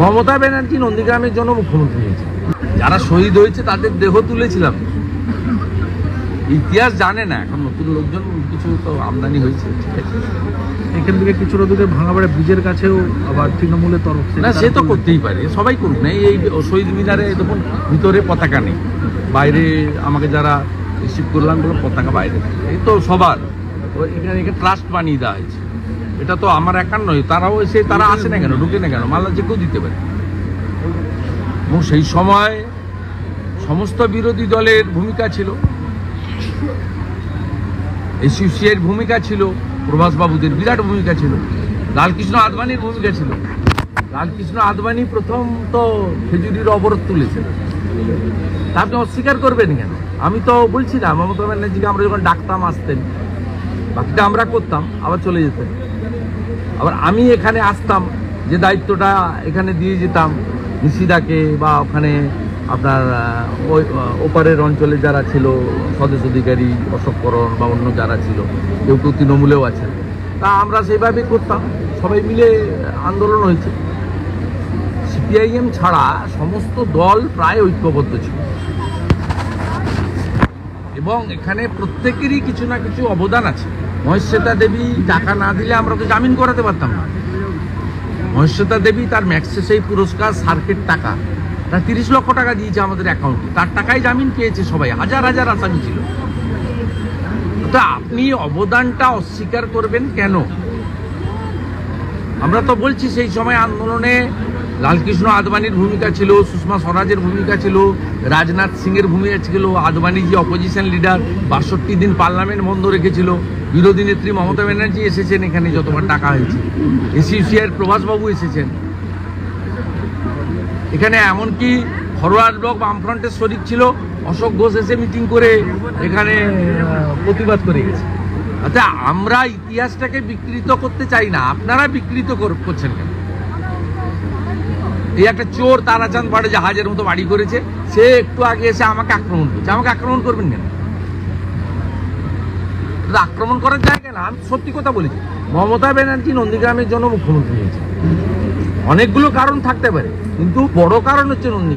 মমতা ব্যানার্জি নন্দীগ্রামের জন্য মুখ্যমন্ত্রী হয়েছে। যারা শহীদ হয়েছে তাদের দেহ তুলেছিলাম। ইতিহাস জানে না এখন নতুন লোকজন কিছু তো আমদানি হয়েছে ঠিক আছে? এখান থেকে কিছুটা দূরে ভাঙাবাড়া ব্রিজের কাছেও আবার তৃণমূলের তরফ থেকে না সে তো করতেই পারে সবাই করুক না এই শহীদ মিনারে দেখুন ভিতরে পতাকা নেই। বাইরে আমাকে যারা রিসিভ করলাম বললাম পতাকা বাইরে এই তো সবার। এখানে এখানে ট্রাস্ট বানিয়ে দেওয়া হয়েছে। এটা তো আমার একার নয় তারাও এসে তারা আসে না কেন? ঢুকে না কেন? মাল্লা যে কেউ দিতে পারে। এবং সেই সময় সমস্ত বিরোধী দলের ভূমিকা ছিল। এসিউসিআইয়ের ভূমিকা ছিল প্রভাসবাবুদের বিরাট ভূমিকা ছিল লালকৃষ্ণ আদবানির ভূমিকা ছিল। লালকৃষ্ণ আদবানি প্রথম তো খেজুরির অবরোধ তুলেছেন তা আপনি অস্বীকার করবেন কেন? আমি তো বলছি না মমতা ব্যানার্জিকে আমরা যখন ডাকতাম আসতেন বাকিটা আমরা করতাম আবার চলে যেতেন। আবার আমি এখানে আসতাম, যে দায়িত্বটা এখানে দিয়ে যেতাম, নিশিদাকে বা ওখানে আপনার ওই ওপারের অঞ্চলে যারা ছিল স্বদেশ অধিকারী অশোককরণ বা অন্য যারা ছিল, কেউ কেউ তৃণমূলেও আছেন। তা আমরা সেইভাবে করতাম, সবাই মিলে আন্দোলন হয়েছে। সিপিআইএম ছাড়া সমস্ত দল প্রায় ঐক্যবদ্ধ ছিল। এবং এখানে প্রত্যেকেরই কিছু না কিছু অবদান আছে। মহেশ্বেতা দেবী টাকা না দিলে আমরা তো জামিন করাতে পারতাম না। মহেশ্বেতা দেবী তার ম্যাক্সে সেই পুরস্কার, সার্কেট টাকা, তার তিরিশ লক্ষ টাকা দিয়েছে আমাদের অ্যাকাউন্টে তার টাকায় জামিন পেয়েছে সবাই, হাজার হাজার আসামি ছিল। তো আপনি অবদানটা অস্বীকার করবেন কেন? আমরা তো বলছি সেই সময় আন্দোলনে লালকৃষ্ণ আদবানির ভূমিকা ছিল, সুষমা স্বরাজের ভূমিকা ছিল, রাজনাথ সিংয়ের ভূমিকা ছিল, আদবানি যে অপোজিশন লিডার বাষট্টি দিন পার্লামেন্ট বন্ধ রেখেছিল। বিরোধী নেত্রী মমতা ব্যানার্জি এসেছেন এখানে যতবার টাকা হয়েছে। এসিউসিআর প্রভাসবাবু এসেছেন। এখানে এমনকি ফরওয়ার্ড ব্লক বামফ্রন্টের শরিক ছিল, অশোক ঘোষ এসে মিটিং করে এখানে প্রতিবাদ করে গেছে। আচ্ছা আমরা ইতিহাসটাকে বিকৃত করতে চাই না, আপনারা বিকৃত কর- করছেন কেন? এই একটা চোর তারাচাঁদ পাড়ে জাহাজের মতো বাড়ি করেছে, সে একটু আগে এসে আমাকে আক্রমণ করছে। আমাকে আক্রমণ করবেন কেন? এটা আক্রমণ করার জায়গা না, আমি সত্যি কথা বলেছি। মমতা ব্যানার্জি নন্দীগ্রামের জন্য মুখ্যমন্ত্রী হয়েছে। অনেকগুলো কারণ থাকতে পারে, কিন্তু বড় কারণ হচ্ছে নন্দী